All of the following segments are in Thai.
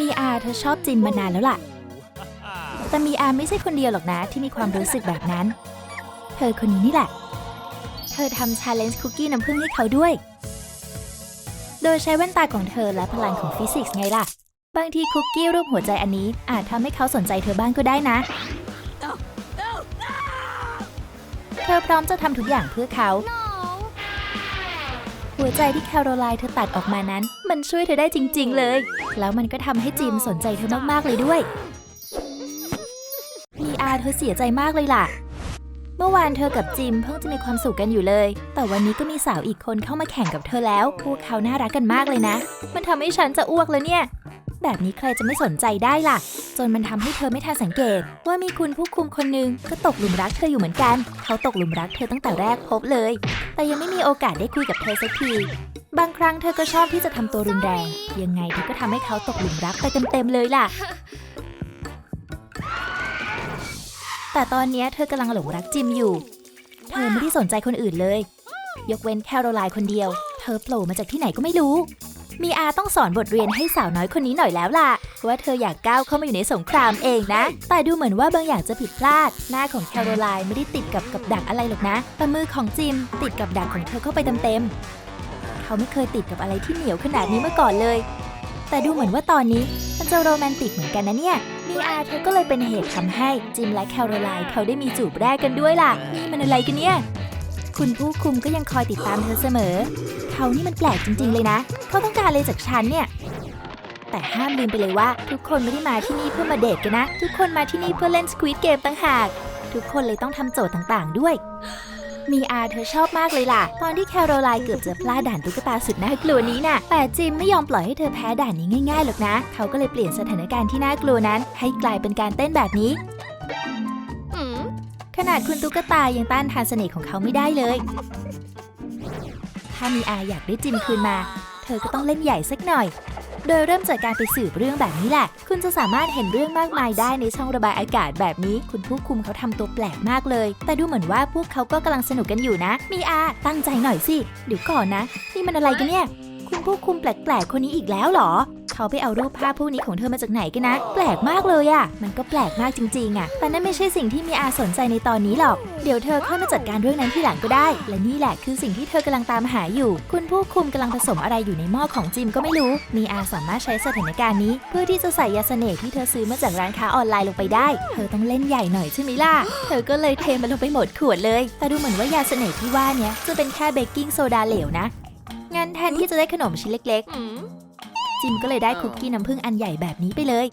มีอาเธอชอบจิมมานานแล้วล่ะ แต่มีอาไม่ใช่คนเดียวหรอกนะที่มีความรู้สึกแบบนั้น เธอคนนี้นี่แหละ เธอทำชาเลนจ์คุกกี้น้ำผึ้งให้เขาด้วย โดยใช้แว่นตาของเธอและพลังของฟิสิกส์ไงล่ะ บางทีคุกกี้รูปหัวใจอันนี้อาจทำให้เขาสนใจเธอบ้างก็ได้นะ เธอพร้อมจะทำทุกอย่างเพื่อเขา หัวใจที่แคโรไลน์เธอตัดออกมานั้น มันช่วยเธอได้จริง ๆ เลย แล้วมันก็ทำให้จิมสนใจเธอมากๆเลยด้วย มีอาเธอเสียใจมากเลยล่ะ เมื่อวานเธอกับจิมเพิ่งจะมีความสุขกันอยู่เลย แต่วันนี้ก็มีสาวอีกคนเข้ามาแข่งกับเธอแล้ว พวกเขาน่ารักกันมากเลยนะ มันทำให้ฉันจะอ้วกแล้วเนี่ย แบบนี้ใครจะไม่สนใจได้ล่ะ จนมันทำให้เธอไม่ทันสังเกต ว่ามีคุณผู้คุมคนหนึงก็ตกหลุมรักเธออยู่เหมือนกัน เขาตกหลุมรักเธอตั้งแต่แรกพบเลย แต่ยังไม่มีโอกาสได้คุยกับเธอสักทีบางครั้งเธอก็ชอบที่จะทำตัวรุนแรง ยังไงเธอก็ทำให้เขาตกหลุมรักไปเต็มๆเลยล่ะ แต่ตอนนี้เธอกำลังหลงรักจิมอยู่ เธอไม่ได้สนใจคนอื่นเลย ยกเว้นแคโรไลน์คนเดียว เธอโผล่มาจากที่ไหนก็ไม่รู้ มีอาต้องสอนบทเรียนให้สาวน้อยคนนี้หน่อยแล้วล่ะ ว่าเธออยากก้าวเข้ามาอยู่ในสงครามเองนะ แต่ดูเหมือนว่าบางอย่างจะผิดพลาด หน้าของแคโรไลน์ไม่ได้ติดกับกับดักอะไรหรอกนะ แต่มือของจิมติดกับดักของเธอเข้าไปเต็มๆ เขาไม่เคยติดกับอะไรที่เหนียวขนาดนี้มาก่อนเลย แต่ดูเหมือนว่าตอนนี้มันจะโรแมนติกเหมือนกันนะเนี่ยมีอาเธอก็เลยเป็นเหตุทำให้จิมและแคโรไลน์เขาได้มีจูบแรกกันด้วยล่ะนี่มันอะไรกันเนี่ย คุณผู้คุมก็ยังคอยติดตามเธอเสมอ เขานี่มันแปลกจริง ๆ เลยนะ เขาต้องการอะไรจากฉันเนี่ย แต่ห้ามลืมไปเลยว่า ทุกคนไม่ได้มาที่นี่เพื่อมาเดทกันนะ ทุกคนมาที่นี่เพื่อเล่นสควิตเกมต่างหาก ทุกคนเลยต้องทำโจทย์ต่างๆ ด้วย มีอาเธอชอบมากเลยล่ะ ตอนที่แคโรไลน์เกือบจะพลาดด่านตุ๊กตาสุดน่ากลัวนี้น่ะ แต่จิมไม่ยอมปล่อยให้เธอแพ้ด่านนี้ง่ายๆหรอกนะ เขาก็เลยเปลี่ยนสถานการณ์ที่น่ากลัวนั้น ให้กลายเป็นการเต้นแบบนี้ขนาดคุณตุ๊กตายังต้านทานเสน่ห์ของเขาไม่ได้เลย ถ้ามีอาอยากได้จิมคืนมา เธอก็ต้องเล่นใหญ่สักหน่อย โดยเริ่มจากการไปสืบเรื่องแบบนี้แหละ คุณจะสามารถเห็นเรื่องมากมายได้ในช่องระบายอากาศแบบนี้ คุณผู้คุมเขาทำตัวแปลกมากเลย แต่ดูเหมือนว่าพวกเขาก็กำลังสนุกกันอยู่นะ มีอาตั้งใจหน่อยสิเดี๋ยวก่อนนะ นี่มันอะไรกันเนี่ย คุณผู้คุมแปลกๆคนนี้อีกแล้วเหรอ เขาไปเอารูปภาพพวกนี้ของเธอมาจากไหนกันนะ แปลกมากเลยอะ่ะมันก็แปลกมากจริงๆอะ่ะแต่นั่นไม่ใช่สิ่งที่มีอาสนใจในตอนนี้หรอก เดี๋ยวเธอค่อยมาจัดการเรื่องนั้นที่หลังก็ได้ และนี่แหละคือสิ่งที่เธอกำลังตามหาอยู่ คุณผู้คุมกำลังผสมอะไรอยู่ในหม้อของจิมก็ไม่รู้ มีอาสามารถใช้สถานการณ์นี้ เพื่อที่จะใส่ยาเสน่ห์ที่เธอซื้อมาจากร้านค้าออนไลน์ลงไปได้ เธอต้องเล่นใหญ่หน่อยใช่ไหมล่ะ เธอก็เลยเทมันลงไปหมดขวดเลย แต่ดูเหมือนว่ายาเสน่ห์ที่ว่านี้จะเป็นแค่เบกกิ้งโซดาเหลวนะ งั้นแทนที่จะได้ขนมชิ้นเล็ก ๆ จิมก็เลยได้คุกกี้น้ำผึ้งอันใหญ่แบบนี้ไปเลย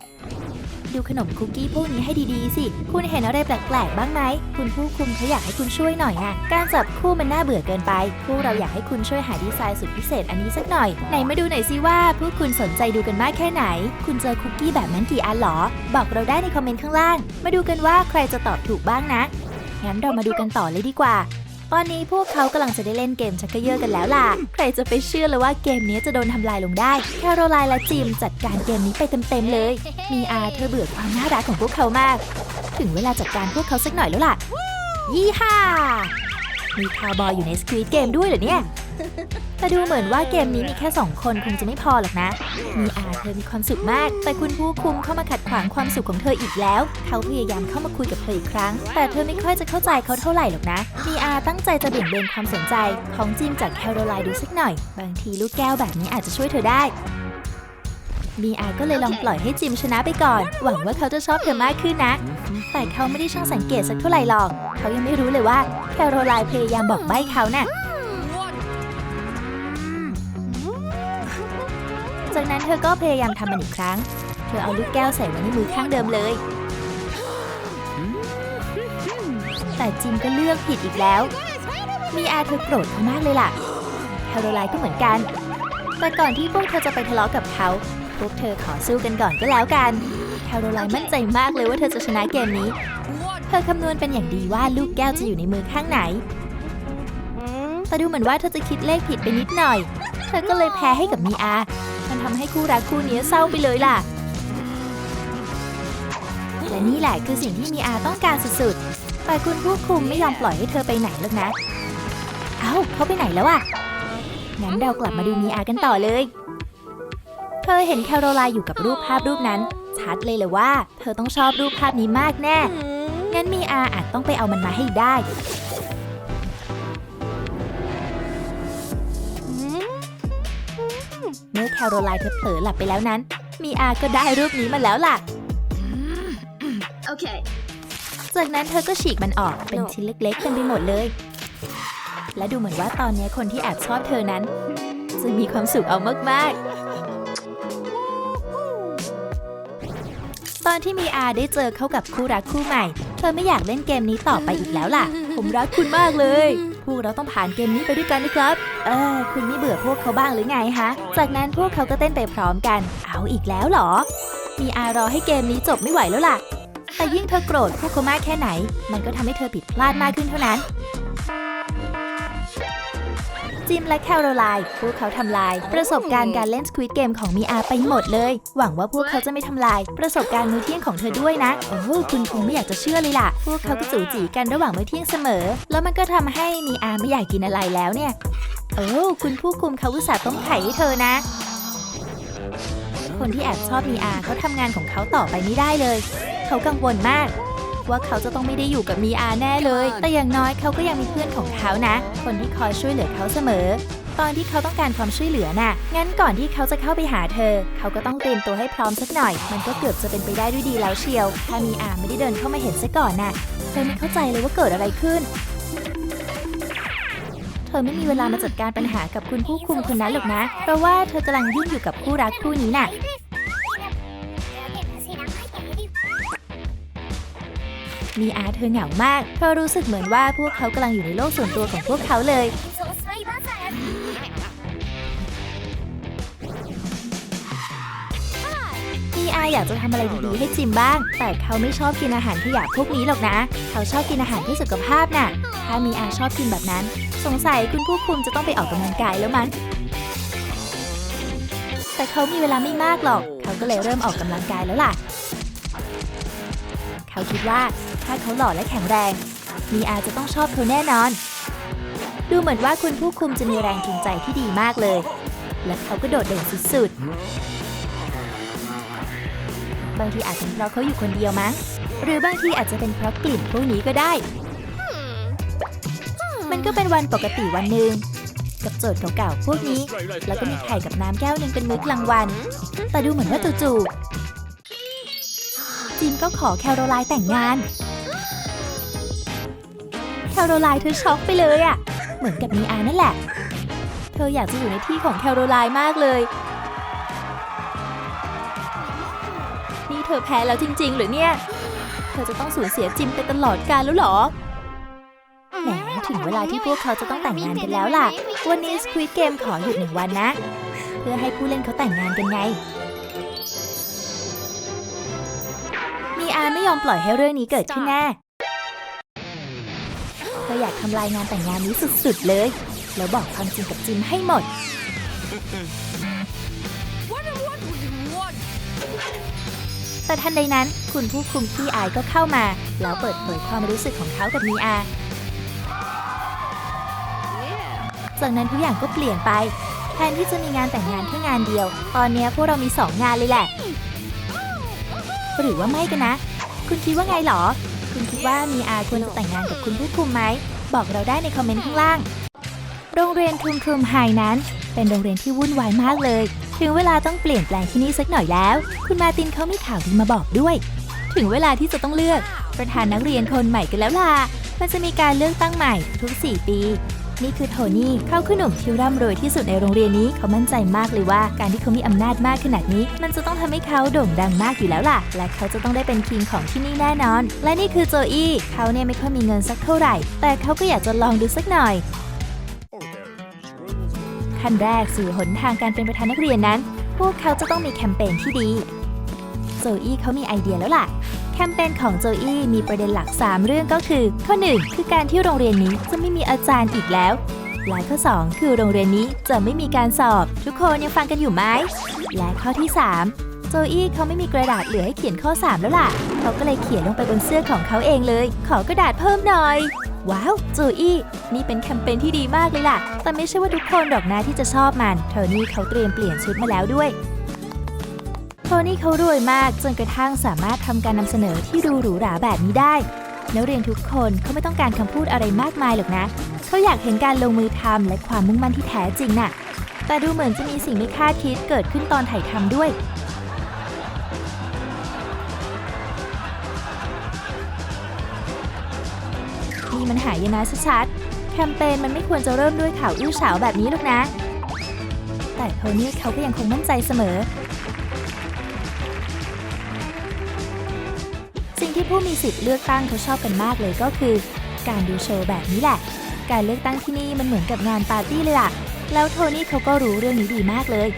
ดูขนมคุกกี้พวกนี้ให้ดีๆ สิ คุณเห็นอะไรแปลกๆ บ้างไหม คุณผู้คุมเขาอยากให้คุณช่วยหน่อยอะการจับคู่มันน่าเบื่อเกินไป พวกเราอยากให้คุณช่วยหาดีไซน์สุดพิเศษอันนี้สักหน่อย ไหนมาดูหน่อยสิว่าพวกคุณสนใจดูกันมากแค่ไหน คุณเจอคุกกี้แบบนั้นกี่อันหรอ บอกเราได้ในคอมเมนต์ข้างล่าง มาดูกันว่าใครจะตอบถูกบ้างนะ งั้นเรามาดูกันต่อเลยดีกว่า ตอนนี้พวกเขากำลังจะได้เล่นเกมชักเกยอร์กันแล้วล่ะ ใครจะไปเชื่อเลยว่าเกมนี้จะโดนทำลายลงได้ แคโรไลน์และจิมจัดการเกมนี้ไปเต็มๆเลย มีอาเธอเบื่อความน่ารักของพวกเขามาก ถึงเวลาจัดการพวกเขาสักหน่อยแล้วล่ะ ยี่ห้ามีคาวบอยอยู่ในสควิตเกมด้วยเหรอเนี่ย แต่ดูเหมือนว่าเกมนี้มีแค่สองคนคงจะไม่พอหรอกนะ มีอาเธอมีความสุขมาก แต่คุณผู้คุมเข้ามาขัดขวางความสุขของเธออีกแล้ว เขาพยายามเข้ามาคุยกับเธออีกครั้ง แต่เธอไม่ค่อยจะเข้าใจเขาเท่าไหร่หรอกนะ มีอาตั้งใจจะเบี่ยงเบนความสนใจของจิมจากแคโรไลน์ดูสักหน่อย บางทีลูกแก้วแบบนี้อาจจะช่วยเธอได้ มีอาก็เลยลองปล่อยให้จิมชนะไปก่อน หวังว่าเขาจะชอบเธอมากขึ้นนะ แต่เขาไม่ได้ช่างสังเกตสักเท่าไหร่หรอก เขายังไม่รู้เลยว่าแคโรไลน์พยายามบอกใบ้เขาน่ะ จากนั้นเธอก็พยายามทำมันอีกครั้ง เธอเอาลูกแก้วใส่ไว้ในมือข้างเดิมเลย แต่จิมก็เลือกผิดอีกแล้ว มีอาเธอโกรธเขามากเลยล่ะแคโรไลน์ก็เหมือนกัน แต่ก่อนที่พวกเธอจะไปทะเลาะกับเขา พวกเธอขอสู้กันก่อนก็แล้วกัน แคโรไลน์มั่นใจมากเลยว่าเธอจะชนะเกมนี้ เธอคำนวณเป็นอย่างดีว่าลูกแก้วจะอยู่ในมือข้างไหน แต่ดูเหมือนว่าเธอจะคิดเลขผิดไปนิดหน่อย เธอก็เลยแพ้ให้กับมีอา ทำให้คู่รักคู่นี้เศร้าไปเลยล่ะ และนี่แหละคือสิ่งที่มีอาต้องการสุดๆ แต่คุณผู้คุมไม่ยอมปล่อยให้เธอไปไหนหรอกนะ เอ้าเขาไปไหนแล้วอะงั้นเรากลับมาดูมีอากันต่อเลย เธอเห็นแคโรไลน์อยู่กับรูปภาพรูปนั้น ชัดเลยเลยว่า เธอต้องชอบรูปภาพนี้มากแน่ งั้นมีอาอาจต้องไปเอามันมาให้ได้ มื่อแคโรไลน์เธอเผลอหลับไปแล้วนั้น มีอาก็ได้รูปนี้มาแล้วล่ะ Okay. จากนั้นเธอก็ฉีกมันออกเป็นชิ้นเล็กๆกันไปหมดเลย และดูเหมือนว่าตอนนี้คนที่แอบชอบเธอนั้น จะมีความสุขเอามากๆ ตอนที่มีอาได้เจอเข้ากับคู่รักคู่ใหม่ เธอไม่อยากเล่นเกมนี้ต่อไปอีกแล้วล่ะ ผมรักคุณมากเลย พวกเราต้องผ่านเกมนี้ไปด้วยกันนะครับ เออ คุณไม่เบื่อพวกเขาบ้างหรือไงฮะ จากนั้นพวกเขาก็เต้นไปพร้อมกัน เอาอีกแล้วเหรอ มีอารอให้เกมนี้จบไม่ไหวแล้วล่ะ แต่ยิ่งเธอโกรธพวกเขามากแค่ไหน มันก็ทำให้เธอผิดพลาดมากขึ้นเท่านั้น จิมและแคโรไลน์พวกเขาทำลาย ประสบการณ์การเล่นสควิตเกมของมีอาไปหมดเลย หวังว่าพวกเขาจะไม่ทำลาย ประสบการณ์มื้อเที่ยงของเธอด้วยนะ โอ้โหคุณคงไม่อยากจะเชื่อเลยล่ะ พวกเขาก็จู่จีกันระหว่างมื้อเที่ยงเสมอ แล้วมันก็ทำให้มีอาไม่อยากกินอะไรแล้วเนี่ยโอ้คุณผู้คุมเขาอุตส่าห์ต้มไข่ให้เธอนะ คนที่แอบชอบมีอาเขาทำงานของเขาต่อไปไม่ได้เลย เขากังวลมาก ว่าเขาจะต้องไม่ได้อยู่กับมีอาแน่เลย แต่อย่างน้อยเขาก็ยังมีเพื่อนของเขานะ คนที่คอยช่วยเหลือเขาเสมอ ตอนที่เขาต้องการความช่วยเหลือน่ะ งั้นก่อนที่เขาจะเข้าไปหาเธอ เขาก็ต้องเตรียมตัวให้พร้อมสักหน่อย มันก็เกือบจะเป็นไปได้ด้วยดีแล้วเชียว ถ้ามีอาไม่ได้เดินเข้ามาเห็นซะก่อนน่ะ เธอไม่เข้าใจเลยว่าเกิดอะไรขึ้น เธอไม่มีเวลามาจัดการปัญหากับคุณผู้คุมคนนั้นหรอกนะ เพราะว่าเธอกำลังยุ่งอยู่กับคู่รักคู่นี้น่ะ มีอาเธอเหงามากเธอรู้สึกเหมือนว่าพวกเขากำลังอยู่ในโลกส่วนตัวของพวกเขาเลย มีอาอยากจะทำอะไรดีๆให้จิมบ้าง แต่เขาไม่ชอบกินอาหารขยะพวกนี้หรอกนะ เขาชอบกินอาหารเพื่อสุขภาพน่ะ ถ้ามีอาชอบกินแบบนั้น สงสัยคุณผู้คุมจะต้องไปออกกำลังกายแล้วมั้งแต่เขามีเวลาไม่มากหรอก เขาก็เลยเริ่มออกกำลังกายแล้วล่ะ เขาคิดว่าถ้าเขาหล่อและแข็งแรง มีอาจะต้องชอบเขาแน่นอน ดูเหมือนว่าคุณผู้คุมจะมีแรงจูงใจที่ดีมากเลย และเขาก็โดดเด่นสุดๆ บางทีอาจเป็นเพราะเขาอยู่คนเดียวมั้ง หรือบางทีอาจจะเป็นเพราะกลิ่นพวกนี้ก็ได้ มันก็เป็นวันปกติวันหนึ่งกับโจทย์เก่าๆพวกนี้ แล้วก็มีไข่กับน้ำแก้วหนึ่งเป็นมื้อกลางวัน แต่ดูเหมือนว่าจู่ๆ จิมก็ขอแคโรไลน์แต่งงาน แคโรไลน์เธอช็อกไปเลยอะเหมือนกับมีอานั่นแหละ เธออยากจะอยู่ในที่ของแคโรไลน์มากเลย นี่เธอแพ้แล้วจริง ๆ หรือเนี่ย เธอจะต้องสูญเสียจิมไปตลอดกาลแล้วเหรอ แหมถึงเวลาที่พวกเขาจะต้องแต่งงานกันแล้วล่ะ วันนี้ Squid Game ขอหยุดหนึ่งวันนะ เพื่อให้ผู้เล่นเขาแต่งงานกันไง ไม่ยอมปล่อยให้เรื่องนี้เกิดขึ้นแน่ เธออยากทำลายงานแต่งงานนี้สุดๆเลย แล้วบอกความจริงกับจิมให้หมด แต่ทันใดนั้นคุณผู้คุมขี้อายก็เข้ามา แล้วเปิดเผยความรู้สึกของเขากับมีอาจากนั้นทุกอย่างก็เปลี่ยนไป แทนที่จะมีงานแต่งงานแค่งานเดียว ตอนเนี้ยพวกเรามีสองงานเลยแหละ หรือว่าไม่กันนะ คุณคิดว่าไงหรอ คุณคิดว่ามีอาควรจะแต่งงานกับคุณผู้คุมไหม บอกเราได้ในคอมเมนต์ข้างล่าง โรงเรียนทุมทุมไฮนั้น เป็นโรงเรียนที่วุ่นวายมากเลย ถึงเวลาต้องเปลี่ยนแปลงที่นี่สักหน่อยแล้ว คุณมาตินเขามีข่าวดีมาบอกด้วย ถึงเวลาที่จะต้องเลือก ประธานนักเรียนคนใหม่กันแล้วล่ะ มันจะมีการเลือกตั้งใหม่ทุก 4 ปี นี่คือโทนี่เขาคือหนุ่มที่ร่ำรวยที่สุดในโรงเรียนนี้เขามั่นใจมากเลยว่าการที่เขามีอำนาจมากขนาดนี้ มันจะต้องทำให้เขาโด่งดังมากอยู่แล้วล่ะ และเขาจะต้องได้เป็นคิงของที่นี่แน่นอน และนี่คือโจอี้เขาเนี่ยไม่ค่อยมีเงินสักเท่าไหร่ แต่เขาก็อยากจะลองดูสักหน่อยขั้นแรกสู่หนทางการเป็นประธานนักเรียนนั้น พวกเขาจะต้องมีแคมเปญที่ดีโจอี้เขามีไอเดียแล้วล่ะ คมเปญของโจอี้มีประเด็นหลัก 3 เรื่องก็คือ ข้อ 1 คือการที่โรงเรียนนี้จะไม่มีอาจารย์อีกแล้ว และข้อ 2 คือโรงเรียนนี้จะไม่มีการสอบ ทุกคนยังฟังกันอยู่ไหม และข้อที่ 3 โจอี้เขาไม่มีกระดาษเหลือให้เขียนข้อ 3 แล้วล่ะ เขาก็เลยเขียนลงไปบนเสื้อของเขาเองเลย ขอกระดาษเพิ่มหน่อย ว้าวโจอี้นี่เป็นแคมเปญที่ดีมากเลยล่ะ แต่ไม่ใช่ว่าทุกคนหรอกนะที่จะชอบมัน เธอนี่เขาเตรียมเปลี่ยนชุดมาแล้วด้วย นี่เขารวยมากจนกระทั่งสามารถทำการนำเสนอที่ดูหรูหราแบบนี้ได้ นักเรียนทุกคนเขาไม่ต้องการคำพูดอะไรมากมายหรอกนะ เขาอยากเห็นการลงมือทำและความมุ่งมั่นที่แท้จริงน่ะ แต่ดูเหมือนจะมีสิ่งไม่คาดคิดเกิดขึ้นตอนถ่ายทำด้วยนี่มันหายนะชัดๆ แคมเปญมันไม่ควรจะเริ่มด้วยข่าวอื้อฉาวแบบนี้หรอกนะ แต่โทนี่เขาก็ยังคงมั่นใจเสมอ ผู้มีสิทธิ์เลือกตั้งเขาชอบกันมากเลยก็คือ การดูโชว์แบบนี้แหละ การเลือกตั้งที่นี่มันเหมือนกับงานปาร์ตี้เลยล่ะ แล้วโทนี่เขาก็รู้เรื่องนี้ดีมากเลย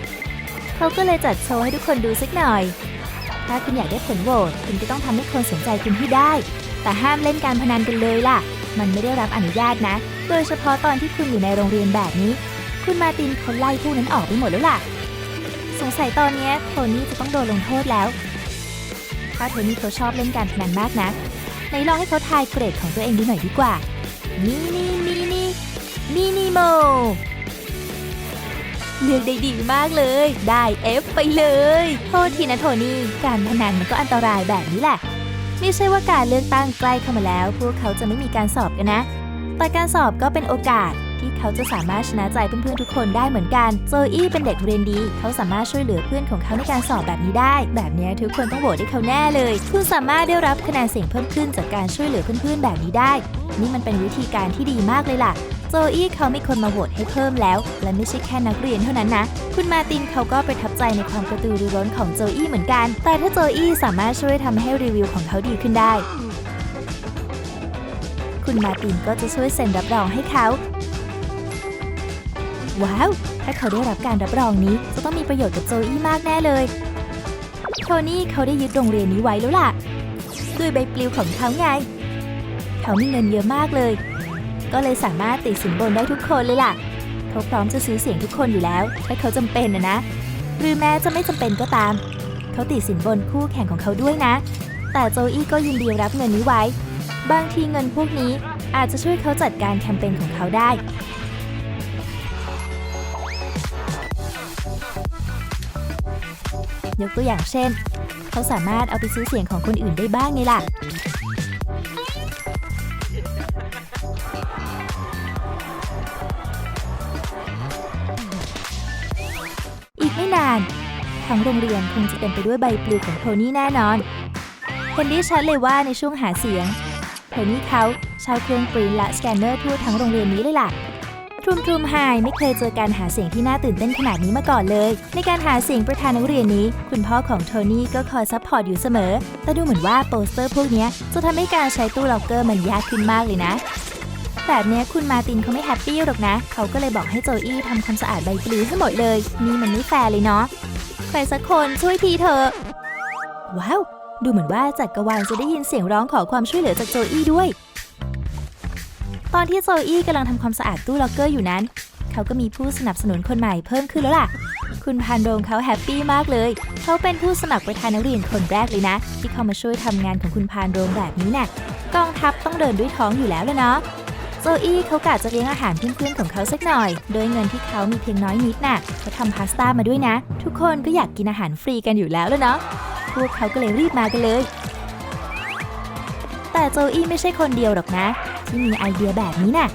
เขาก็เลยจัดโชว์ให้ทุกคนดูสักหน่อย ถ้าคุณอยากได้ผลโหวตคุณก็ต้องทำให้คนสนใจคุณให้ได้ แต่ห้ามเล่นการพนันกันเลยล่ะ มันไม่ได้รับอนุญาตนะ โดยเฉพาะตอนที่คุณอยู่ในโรงเรียนแบบนี้ คุณมาตินเขาไล่พวกนั้นออกไปหมดแล้วล่ะ สงสัยตอนนี้โทนี่จะต้องโดนลงโทษแล้ว ถ้าโทนี่เขาชอบเล่นการพนันมากนะไหนลองให้เขาทายเกรดของตัวเองดูหน่อยดีกว่านี่นี่นี่นี่มินิโม เลือกได้ดีมากเลย ได้ F ไปเลย โทษทีนะโทนี่ การพนันมันก็อันตรายแบบนี้แหละ ไม่ใช่ว่าการเลือกตั้งใกล้เข้ามาแล้ว พวกเขาจะไม่มีการสอบกันนะ แต่การสอบก็เป็นโอกาส ที่เขาจะสามารถชนะใจเพื่อนๆทุกคนได้เหมือนกัน โจอี้เป็นเด็กเรียนดี เขาสามารถช่วยเหลือเพื่อนของเขาในการสอบแบบนี้ได้ แบบนี้ทุกคนต้องโหวตให้เขาแน่เลย คุณสามารถได้รับคะแนนเสียงเพิ่มขึ้นจากการช่วยเหลือเพื่อนๆแบบนี้ได้ นี่มันเป็นวิธีการที่ดีมากเลยล่ะโจอี้เขามีคนมาโหวตให้เพิ่มแล้ว และไม่ใช่แค่นักเรียนเท่านั้นนะ คุณมาตินเขาก็ประทับใจในความกระตือรือร้นของโจอี้เหมือนกัน แต่ถ้าโจอี้สามารถช่วยทำให้รีวิวของเขาดีขึ้นได้ คุณมาตินก็จะช่วยเซ็นรับรองให้เขา ว้าว ถ้าเขาได้รับการรับรองนี้จะต้องมีประโยชน์กับโจอี้มากแน่เลย โทนี่เขาได้ยึดโรงเรียนนี้ไว้แล้วล่ะ ด้วยใบปลิวของเขาไง เขามีเงินเยอะมากเลย ก็เลยสามารถติดสินบนได้ทุกคนเลยล่ะ เขาพร้อมจะซื้อเสียงทุกคนอยู่แล้ว ถ้าเขาจำเป็นนะนะ หรือแม้จะไม่จำเป็นก็ตาม เขาติดสินบนคู่แข่งของเขาด้วยนะ แต่โจอี้ก็ยินดีรับเงินนี้ไว้ บางทีเงินพวกนี้อาจจะช่วยเขาจัดการแคมเปญของเขาได้ ยกตัวอย่างเช่น เขาสามารถเอาไปซื้อเสียงของคนอื่นได้บ้างไงล่ะ อีกไม่นานทั้งโรงเรียนคงจะเต็มไปด้วยใบปลิวของโทนี่แน่นอนเห็นได้ชัดเลยว่าในช่วงหาเสียงโทนี่เขาใช้เครื่องปริ้นและสแกนเนอร์ทั่วทั้งโรงเรียนนี้เลยล่ะ ทรุมทรุมไฮไม่เคยเจอการหาเสียงที่น่าตื่นเต้นขนาดนี้มาก่อนเลย ในการหาเสียงประธานนักเรียนนี้ คุณพ่อของโทนี่ก็คอยซัพพอร์ตอยู่เสมอ แต่ดูเหมือนว่าโปสเตอร์พวกนี้จะทำให้การใช้ตู้ล็อกเกอร์มันยากขึ้นมากเลยนะ แบบนี้คุณมาตินเขาไม่แฮปปี้หรอกนะ เขาก็เลยบอกให้โจอี้ทำความสะอาดใบปลิวให้หมดเลย นี่มันไม่แฟร์เลยเนาะใครสักคนช่วยทีเถอะว้าวดูเหมือนว่าจักรวาลจะได้ยินเสียงร้องขอความช่วยเหลือจากโจอี้ด้วย ตอนที่โจอี้กำลังทำความสะอาดตู้ล็อกเกอร์อยู่นั้น เขาก็มีผู้สนับสนุนคนใหม่เพิ่มขึ้นแล้วล่ะ คุณพันโรงเขาแฮปปี้มากเลย เขาเป็นผู้สมัครประธานนักเรียนคนแรกเลยนะ ที่เข้ามาช่วยทำงานของคุณพานโรงแบบนี้น่ะกองทัพต้องเดินด้วยท้องอยู่แล้วละเนาะโจอี้เขากะจะเลี้ยงอาหารเพื่อนๆของเขาสักหน่อย โดยเงินที่เขามีเพียงน้อยนิดน่ะเขาทำพาสต้ามาด้วยนะ ทุกคนก็อยากกินอาหารฟรีกันอยู่แล้วแล้วเนาะพวกเขาก็เลยรีบมากันเลย แต่โจอี้ไม่ใช่คนเดียวหรอกนะ ที่มีไอเดียแบบนี้น่ะ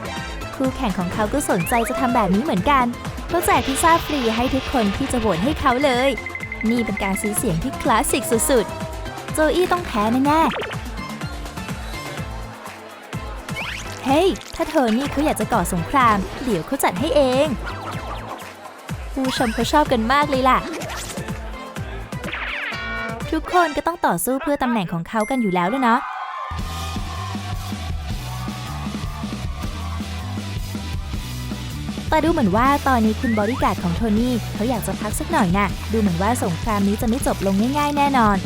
คู่แข่งของเขาก็สนใจจะทำแบบนี้เหมือนกันเขาแจกพิซซ่าฟรีให้ทุกคนที่จะโหวตให้เขาเลย นี่เป็นการซื้อเสียงที่คลาสสิกสุดๆ โจอี้ต้องแพ้แน่ๆ เฮ้ย ถ้าเธอนี่เขาอยากจะก่อสงคราม เดี๋ยวเขาจัดให้เอง ผู้ชมเขาชอบกันมากเลยล่ะ ทุกคนก็ต้องต่อสู้เพื่อตำแหน่งของเขากันอยู่แล้วเลยเนาะ แต่ดูเหมือนว่าตอนนี้คุณบริการดของโทนี่เขาอยากจะพักสักหน่อยน่ะดูเหมือนว่าสงครามนี้จะไม่จบลงง่าย ๆ แน่นอน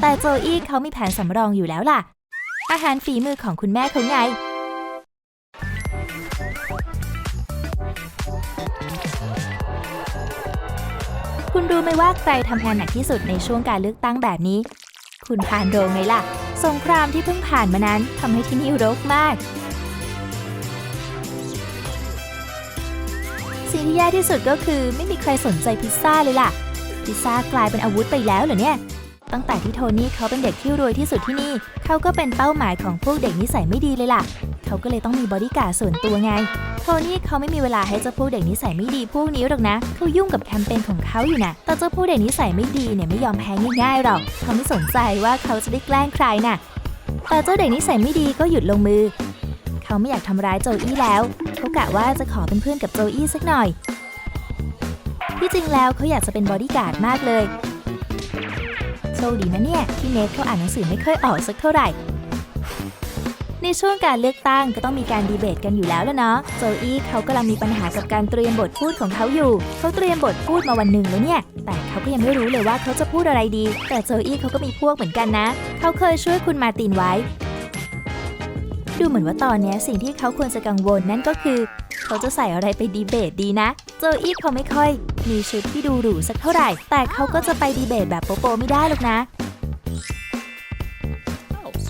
แต่โจอี้เขามีแผนสำรองอยู่แล้วล่ะ อาหารฝีมือของคุณแม่เขาไงคุณรู้ไหมว่าใครทำงานหนักที่สุดในช่วงการเลือกตั้งแบบนี้ คุณพานโรงไงล่ะ สงครามที่เพิ่งผ่านมานั้นทำให้ที่นี่รกมาก สิ่งที่แย่ที่สุดก็คือไม่มีใครสนใจพิซซ่าเลยล่ะ พิซซ่ากลายเป็นอาวุธไปแล้วเหรอเนี่ย ตั้งแต่ที่โทนี่เขาเป็นเด็กที่รวยที่สุดที่นี่ เขาก็เป็นเป้าหมายของพวกเด็กนิสัยไม่ดีเลยล่ะ เขาก็เลยต้องมีบอดี้การ์ดส่วนตัวไง โทนี่เขาไม่มีเวลาให้เจ้าพวกเด็กนิสัยไม่ดีพวกนี้หรอกนะ เขายุ่งกับแคมเปญของเขาอยู่นะแต่เจ้าพวกเด็กนิสัยไม่ดีเนี่ยไม่ยอมแพ้ง่ายๆหรอก เขาไม่สนใจว่าเขาจะได้แกล้งใครน่ะ แต่เจ้าเด็กนิสัยไม่ดีก็หยุดลงมือ เขาไม่อยากทำร้ายโจอี้แล้วเขากะว่าจะขอเป็นเพื่อนกับโจอี้สักหน่อย ที่จริงแล้วเขาอยากจะเป็นบอดี้การ์ดมากเลยโชคดีนะเนี่ย ที่เนทเขาอ่านหนังสือไม่ค่อยออกสักเท่าไหร่ ในช่วงการเลือกตั้งก็ต้องมีการดีเบตกันอยู่แล้วแล้วเนาะโจอี้เขากำลังมีปัญหากับการเตรียมบทพูดของเขาอยู่ เขาเตรียมบทพูดมาวันหนึ่งแล้วเนี่ย แต่เขาก็ยังไม่รู้เลยว่าเขาจะพูดอะไรดี แต่โจอี้เขาก็มีพวกเหมือนกันนะ เขาเคยช่วยคุณมาตินไว้ ดูเหมือนว่าตอนนี้สิ่งที่เขาควรจะกังวลนั่นก็คือ เขาจะใส่อะไรไปดีเบตดีนะ โจอี้เขาไม่ค่อย มีชุดที่ดูหรูสักเท่าไหร่ แต่เขาก็จะไปดีเบตแบบโปโปไม่ได้หรอกนะ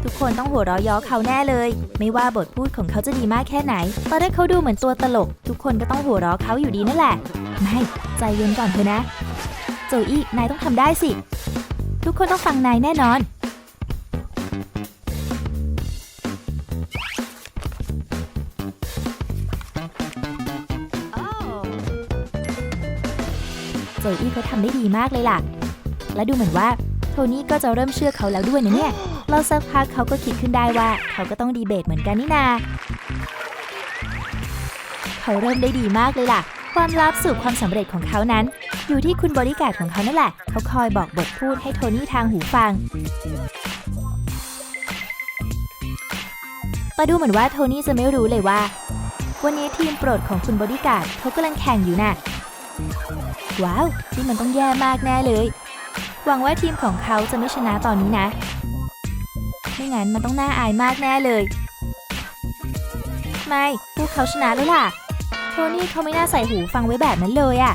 ทุกคนต้องหัวเราะเย้อเขาแน่เลย ไม่ว่าบทพูดของเขาจะดีมากแค่ไหน ตอนแรกเขาดูเหมือนตัวตลก ทุกคนก็ต้องหัวเราะเขาอยู่ดีนั่นแหละ ไม่ ใจเย็นก่อนเถอะนะ โจอี้นายต้องทำได้สิ ทุกคนต้องฟังนายแน่นอน อี้เขาทำได้ดีมากเลยล่ะ และดูเหมือนว่าโทนี่ก็จะเริ่มเชื่อเขาแล้วด้วยนะเนี่ยเราสักพักเขาก็คิดขึ้นได้ว่าเขาก็ต้องดีเบตเหมือนกันนี่นา เขาเริ่มได้ดีมากเลยล่ะ ความลับสู่ความสำเร็จของเขานั้น อยู่ที่คุณบริการของเขานั่นแหละ เขาคอยบอกบทพูดให้โทนี่ทางหูฟังแต่ดูเหมือนว่าโทนี่จะไม่รู้เลยว่า วันนี้ทีมโปรดของคุณบริการเขากำลังแข่งอยู่น่ะ ว้าวนี่มันต้องแย่มากแน่เลย หวังว่าทีมของเขาจะไม่ชนะตอนนี้นะ ไม่งั้นมันต้องน่าอายมากแน่เลย ไม่ พวกเขาชนะแล้วล่ะ โทนี่เขาไม่น่าใส่หูฟังไว้แบบนั้นเลยอะ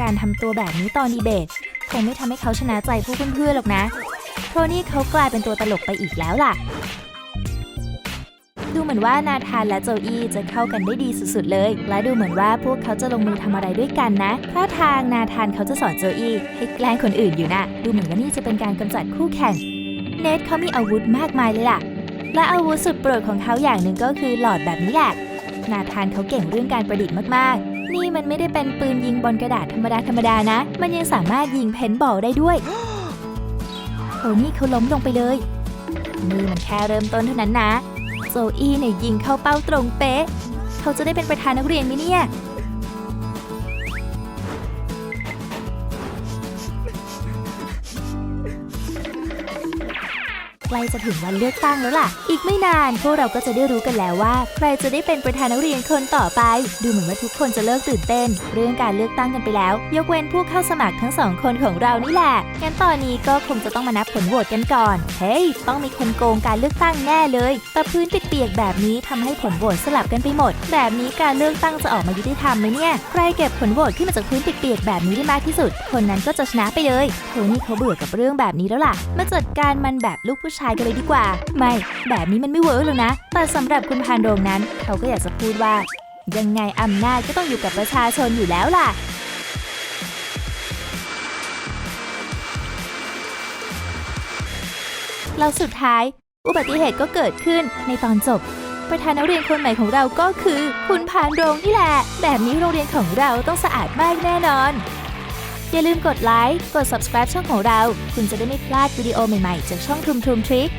การทำตัวแบบนี้ตอนดีเบตคงไม่ทำให้เขาชนะใจพวกเพื่อนๆหรอกนะ โทนี่เขากลายเป็นตัวตลกไปอีกแล้วล่ะ ดูเหมือนว่านาธานและโจอี้จะเข้ากันได้ดีสุดๆเลย และดูเหมือนว่าพวกเขาจะลงมือทำอะไรด้วยกันนะท่าทางนาธานเขาจะสอนโจอี้ให้แกล้งคนอื่นอยู่นะ ดูเหมือนว่านี่จะเป็นการกำจัดคู่แข่ง เนทเขามีอาวุธมากมายเลยล่ะ และอาวุธสุดโปรดของเขาอย่างหนึ่งก็คือหลอดแบบนี้แหละ นาธานเขาเก่งเรื่องการประดิษฐ์มากๆนี่มันไม่ได้เป็นปืนยิงบนกระดาษธรรมดาธรรมดานะ มันยังสามารถยิงเพนบอลได้ด้วยโทนี่เขาล้มลงไปเลย นี่มันแค่เริ่มต้นเท่านั้นนะ โจอี้เนี่ยยิงเข้าเป้าตรงเป๊ะ เขาจะได้เป็นประธานนักเรียนไหมเนี่ย ใกล้จะถึงวันเลือกตั้งแล้วล่ะ อีกไม่นานพวกเราก็จะได้รู้กันแล้วว่า ใครจะได้เป็นประธานนักเรียนคนต่อไป ดูเหมือนว่าทุกคนจะเลิกตื่นเต้น เรื่องการเลือกตั้งกันไปแล้ว ยกเว้นผู้เข้าสมัครทั้งสองคนของเรานี่แหละงั้นตอนนี้ก็คงจะต้องมานับผลโหวตกันก่อน เฮ้ย ต้องมีคนโกงการเลือกตั้งแน่เลยแต่พื้นเปียกๆแบบนี้ทำให้ผลโหวตสลับกันไปหมด แบบนี้การเลือกตั้งจะออกมายุติธรรมไหมเนี่ย ใครเก็บผลโหวตขึ้นมาจากพื้นเปียกๆแบบนี้ได้มากที่สุด คนนั้นก็จะชนะไปเลยโทนี่เขาเบื่อกับเรื่องแบบนี้แล้วล่ะ มาจัดการมันแบบลูกผู้ชายกันเลยดีกว่า ไม่ แบบนี้มันไม่เวิร์กหรอกนะ แต่สำหรับคุณพานโรงนั้น เขาก็อยากจะพูดว่า ยังไงอำนาจก็ต้องอยู่กับประชาชนอยู่แล้วล่ะแล้วสุดท้าย อุบัติเหตุก็เกิดขึ้นในตอนจบ ประธานนักเรียนคนใหม่ของเราก็คือ คุณพานโรงนี่แหละ แบบนี้โรงเรียนของเราต้องสะอาดมากแน่นอน อย่าลืมกดไลค์ กด subscribe ช่องของเรา คุณจะได้ไม่พลาดวิดีโอใหม่ ๆ จากช่องทุมทุมทริค